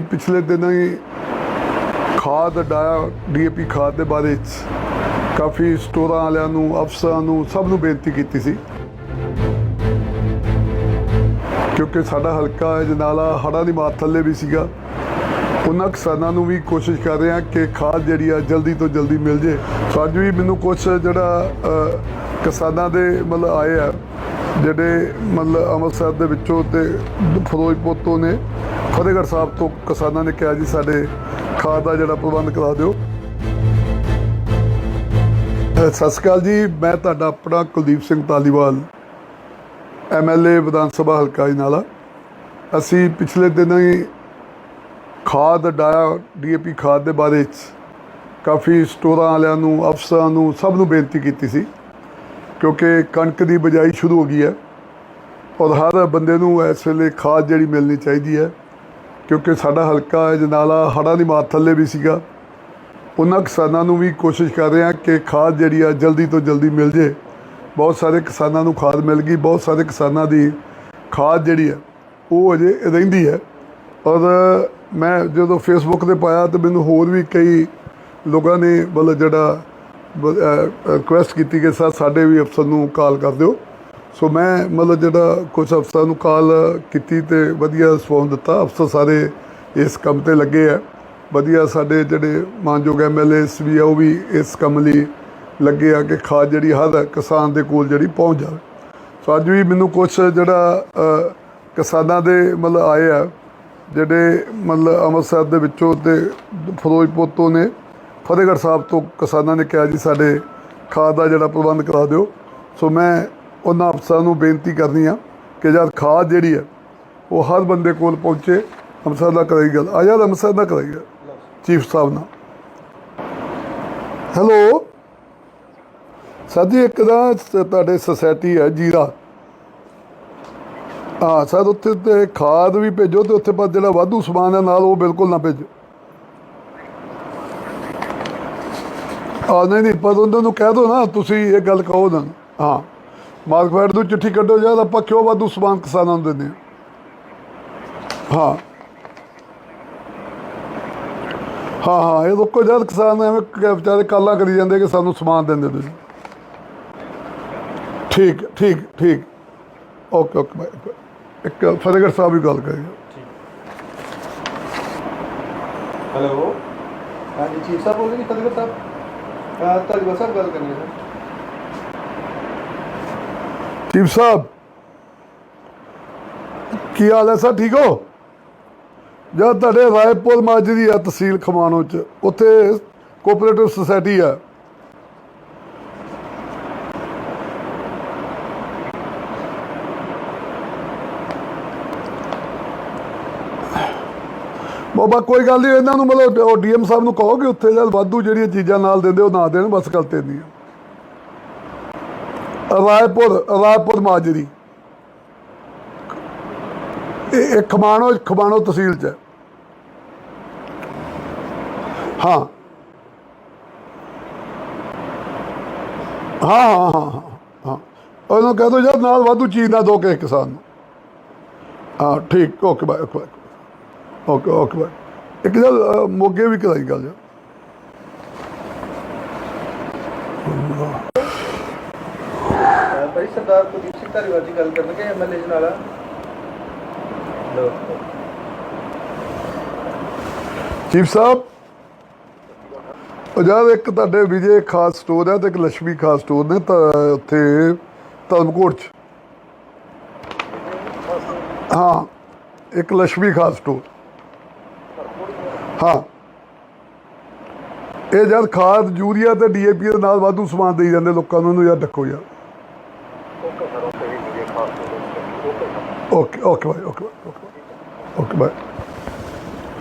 ਪਿਛਲੇ ਦਿਨਾਂ ਹੀ ਖਾਦ ਡਾਇਆ ਡੀਏਪੀ ਖਾਦ ਦੇ ਬਾਰੇ 'ਚ ਕਾਫੀ ਸਟੋਰਾਂ ਵਾਲਿਆਂ ਨੂੰ, ਅਫਸਰਾਂ ਨੂੰ ਸਭ ਨੂੰ ਬੇਨਤੀ ਕੀਤੀ ਸੀ। ਕਿਉਂਕਿ ਸਾਡਾ ਹਲਕਾ ਜਨਾਲਾ ਹੜ੍ਹਾਂ ਦੀ ਮਾਰ ਥੱਲੇ ਵੀ ਸੀਗਾ। ਉਹਨਾਂ ਕਿਸਾਨਾਂ ਨੂੰ ਵੀ ਕੋਸ਼ਿਸ਼ ਕਰ ਰਹੇ ਹਾਂ ਕਿ ਖਾਦ ਜਿਹੜੀ ਆ ਜਲਦੀ ਤੋਂ ਜਲਦੀ ਮਿਲ ਜੇ। ਸੋ ਅੱਜ ਵੀ ਮੈਨੂੰ ਕੁਝ ਜਿਹੜਾ ਕਿਸਾਨਾਂ ਦੇ ਮਤਲਬ ਆਏ ਆ, ਜਿਹੜੇ ਮਤਲਬ ਅੰਮ੍ਰਿਤਸਰ ਦੇ ਵਿੱਚੋਂ ਤੇ ਫਿਰੋਜ਼ਪੁਰ ਤੋਂ ਨੇ ਫਤਿਹਗੜ੍ਹ ਸਾਹਿਬ ਤੋਂ ਕਿਸਾਨਾਂ ਨੇ ਕਿਹਾ ਜੀ, ਸਾਡੇ ਖਾਦ ਦਾ ਜਿਹੜਾ ਪ੍ਰਬੰਧ ਕਰਾ ਦਿਓ। ਸਤਿ ਸ਼੍ਰੀ ਅਕਾਲ ਜੀ, ਮੈਂ ਤੁਹਾਡਾ ਆਪਣਾ ਕੁਲਦੀਪ ਸਿੰਘ ਤਾਲੀਵਾਲ ਐਮਐਲਏ ਵਿਧਾਨ ਸਭਾ ਹਲਕਾ ਜਨਾਲਾ ਅਸੀਂ ਪਿਛਲੇ ਦਿਨਾਂ ਹੀ ਖਾਦ ਡਾਇਆ ਡੀਏਪੀ ਖਾਦ ਦੇ ਬਾਰੇ 'ਚ ਕਾਫੀ ਸਟੋਰਾਂ ਵਾਲਿਆਂ ਨੂੰ, ਅਫਸਰਾਂ ਨੂੰ ਸਭ ਨੂੰ ਬੇਨਤੀ ਕੀਤੀ ਸੀ, ਕਿਉਂਕਿ ਕਣਕ ਦੀ ਬਜਾਈ ਸ਼ੁਰੂ ਹੋ ਗਈ ਹੈ ਔਰ ਹਰ ਬੰਦੇ ਨੂੰ ਇਸ ਵੇਲੇ ਖਾਦ ਜਿਹੜੀ ਮਿਲਣੀ ਚਾਹੀਦੀ ਹੈ। ਕਿਉਂਕਿ ਸਾਡਾ ਹਲਕਾ ਹੈ ਜਨਾਲਾ ਹੜ੍ਹਾਂ ਦੀ ਮਾਰ ਥੱਲੇ ਵੀ ਸੀਗਾ। ਉਹਨਾਂ ਕਿਸਾਨਾਂ ਨੂੰ ਵੀ ਕੋਸ਼ਿਸ਼ ਕਰ ਰਹੇ ਹਾਂ ਕਿ ਖਾਦ ਜਿਹੜੀ ਆ ਜਲਦੀ ਤੋਂ ਜਲਦੀ ਮਿਲ ਜੇ। ਬਹੁਤ ਸਾਰੇ ਕਿਸਾਨਾਂ ਨੂੰ ਖਾਦ ਮਿਲ ਗਈ, ਬਹੁਤ ਸਾਰੇ ਕਿਸਾਨਾਂ ਦੀ ਖਾਦ ਜਿਹੜੀ ਹੈ ਉਹ ਅਜੇ ਰਹਿੰਦੀ ਹੈ। ਔਰ ਮੈਂ ਜਦੋਂ ਫੇਸਬੁੱਕ ਤੇ ਪਾਇਆ ਤੇ ਮੈਨੂੰ ਹੋਰ ਵੀ ਕਈ ਲੋਕਾਂ ਨੇ ਮਤਲਬ ਜਿਹੜਾ ਰਿਕੁਐਸਟ ਕੀਤੀ ਕਿ ਸਰ, ਸਾਡੇ ਵੀ ਅਫਸਰ ਨੂੰ ਕਾਲ ਕਰ ਦਿਓ। ਸੋ ਮੈਂ ਮਤਲਬ ਜਿਹੜਾ ਕੁਝ ਅਫਸਰਾਂ ਨੂੰ ਕਾਲ ਕੀਤੀ ਤੇ ਵਧੀਆ ਰਿਸਪੌਂਸ ਦਿੱਤਾ। ਅਫਸਰ ਸਾਰੇ ਇਸ ਕੰਮ ਤੇ ਲੱਗੇ ਆ। ਵਧੀਆ ਸਾਡੇ ਜਿਹੜੇ ਮਾਨਯੋਗ ਐਮਐਲਏਸ ਵੀ ਆ, ਉਹ ਵੀ ਇਸ ਕੰਮ ਲਈ ਲੱਗੇ ਆ ਕਿ ਖਾਦ ਜਿਹੜੀ ਹਰ ਕਿਸਾਨ ਦੇ ਕੋਲ ਜਿਹੜੀ ਪਹੁੰਚ ਜਾਵੇ। ਸੋ ਅੱਜ ਵੀ ਮੈਨੂੰ ਕੁਝ ਜਿਹੜਾ ਕਿਸਾਨਾਂ ਦੇ ਮਤਲਬ ਆਏ ਆ, ਜਿਹੜੇ ਮਤਲਬ ਅੰਮ੍ਰਿਤਸਰ ਦੇ ਵਿੱਚੋਂ ਤੇ ਫਿਰੋਜ਼ਪੁਰ ਤੋਂ ਨੇ, ਫਤਿਹਗੜ੍ਹ ਸਾਹਿਬ ਤੋਂ ਕਿਸਾਨਾਂ ਨੇ ਕਿਹਾ ਜੀ, ਸਾਡੇ ਖਾਦ ਦਾ ਜਿਹੜਾ ਪ੍ਰਬੰਧ ਕਰਾ ਦਿਓ। ਸੋ ਮੈਂ ਉਹਨਾਂ ਅਫਸਰਾਂ ਨੂੰ ਬੇਨਤੀ ਕਰਨੀ ਆ ਕਿ ਜਦ ਖਾਦ ਜਿਹੜੀ ਹੈ, ਉਹ ਹਰ ਬੰਦੇ ਕੋਲ ਪਹੁੰਚੇ, ਅੰਮ੍ਰਿਤਸਰ ਦਾ ਕਰਾਈ ਗੱਲ। ਆ ਯਾਰ ਅੰਮ੍ਰਿਤਸਰ ਦਾ ਕਰਾਈ ਗੱਲ। ਚੀਫ ਸਾਹਿਬ ਨਾਲ। ਹੈਲੋ? ਸਰ ਜੀ, ਇੱਕ ਦਾ ਤੁਹਾਡੇ ਸੋਸਾਇਟੀ ਹੈ, ਜੀਰਾ। ਹਾਂ, ਸਰ, ਉੱਥੇ ਤੇ ਖਾਦ ਵੀ ਭੇਜੋ ਤੇ ਉੱਥੇ ਪਰ ਜਿਹੜਾ ਵਾਧੂ ਸਮਾਨ ਹੈ, ਨਾਲ ਉਹ ਬਿਲਕੁਲ ਨਾ ਭੇਜੋ। ਆ, ਨਹੀਂ ਨਹੀਂ, ਪਰ ਉਹਨਾਂ ਨੂੰ ਕਹਿ ਦਿਓ ਨਾ, ਤੁਸੀਂ ਇਹ ਗੱਲ ਕਹੋ ਉਹਨਾਂ ਹਾਂ। ਮਾਰਕਫੈਟ ਤੋਂ ਚਿੱਠੀ ਕੱਢੋ, ਯਾਰ ਆਪਾਂ ਕਿਉਂ ਵਾਧੂ ਸਮਾਨ ਕਿਸਾਨਾਂ ਨੂੰ ਦਿੰਦੇ ਹਾਂ? ਹਾਂ। ਹਾਂ ਹਾਂ, ਇਹ ਰੁਕੋ ਜਦ ਕਿਸਾਨ ਐਵੇਂ ਵਿਚਾਰੇ ਕਾਲਾਂ ਕਰੀ ਜਾਂਦੇ ਕਿ ਸਾਨੂੰ ਸਮਾਨ ਦਿੰਦੇ ਤੁਸੀਂ ਠੀਕ ਠੀਕ ਠੀਕ। ਓਕੇ ਓਕੇ, ਬਾਈ ਇੱਕ ਫਤਿਹਗੜ੍ਹ ਸਾਹਿਬ ਵੀ ਗੱਲ ਕਰੀਏ। ਹੈਲੋ। ਹਾਂਜੀ ਚੀਫ ਸਾਹਿਬ ਬੋਲਦੇ ਜੀ, ਫਤਿਹਗੜ੍ਹ ਸਾਹਿਬ। ਅਹ ਸਾਹਿਬ, ਗੱਲ ਕਰਨੀ ਹੈ ਚੀਫ ਸਾਹਿਬ ਕੀ ਹਾਲ ਹੈ ਸਰ ਠੀਕ ਹੋ ਜਦ ਤੁਹਾਡੇ ਰਾਏਪੁਰ ਮਾਜਰੀ ਆ ਤਹਿਸੀਲ ਖਮਾਣੋ ਚ ਉੱਥੇ ਕੋਆਪਰੇਟਿਵ ਸੁਸਾਇਟੀ ਆ ਬਾਬਾ ਕੋਈ ਗੱਲ ਨਹੀਂ ਇਹਨਾਂ ਨੂੰ ਮਤਲਬ ਉਹ ਡੀਐਮ ਸਾਹਿਬ ਨੂੰ ਕਹੋ ਕਿ ਉੱਥੇ ਜਦ ਵਾਧੂ ਜਿਹੜੀਆਂ ਚੀਜ਼ਾਂ ਨਾਲ ਦਿੰਦੇ ਉਹ ਨਾ ਦੇਣ ਬਸ ਗੱਲ ਤੇ ਨਹੀਂ ਰਾਏਪੁਰ ਰਾਏਪੁਰ ਮਾਜਰੀ। ਇਹ ਖਮਾਣੋ ਖਮਾਣੋ ਤਹਿਸੀਲ ਚ। ਹੈ। ਹਾਂ ਹਾਂ ਹਾਂ ਹਾਂ ਹਾਂ, ਹਾਂ ਉਹਨੂੰ ਕਹਿ ਦੋ ਯਾਰ ਨਾਲ ਵਾਧੂ ਚੀਜ਼ ਨਾ ਦੋ ਕੇ ਕਿਸਾਨ ਨੂੰ। ਹਾਂ ਠੀਕ okay bye okay okay okay bye. ਇੱਕ ਜਦ ਮੋਗੇ ਵੀ ਕਰਾਈ ਗੱਲ ਯਾਰ। ਭਾਈ ਸਰਦਾਰ ਕੁਲਦੀਪ ਸਿੰਘ ਧਾਰੀਵਾਲ ਜੀ ਗੱਲ ਕਰਨਗੇ ਐਮਐਲਏ ਜਨਾਲਾ ਲੋ ਚੀਫ ਸਾਹਿਬ, ਪੰਜਾਬ ਇੱਕ ਤੁਹਾਡੇ ਵਿਜੇ ਖਾਸ ਸਟੋਰ ਹੈ ਤੇ ਇੱਕ ਲక్ష్ਮੀ ਖਾਸ ਸਟੋਰ ਨੇ ਤਾਂ ਉੱਥੇ ਤਲਬਕੋਟ ਚ। ਹਾਂ, ਇੱਕ ਲక్ష్ਮੀ ਖਾਸ ਸਟੋਰ। ਹਾਂ। ਇਹ ਜਦ ਖਾਦ, ਯੂਰੀਆ ਤੇ ਡੀਏਪੀ ਦੇ ਨਾਲ ਵਾਧੂ ਸਮਾਨ ਦੇ ਜਾਂਦੇ ਲੋਕਾਂ ਨੂੰ ਯਾਰ ਡੱਕੋ ਯਾਰ। Okay okay bye okay bye okay bye okay bye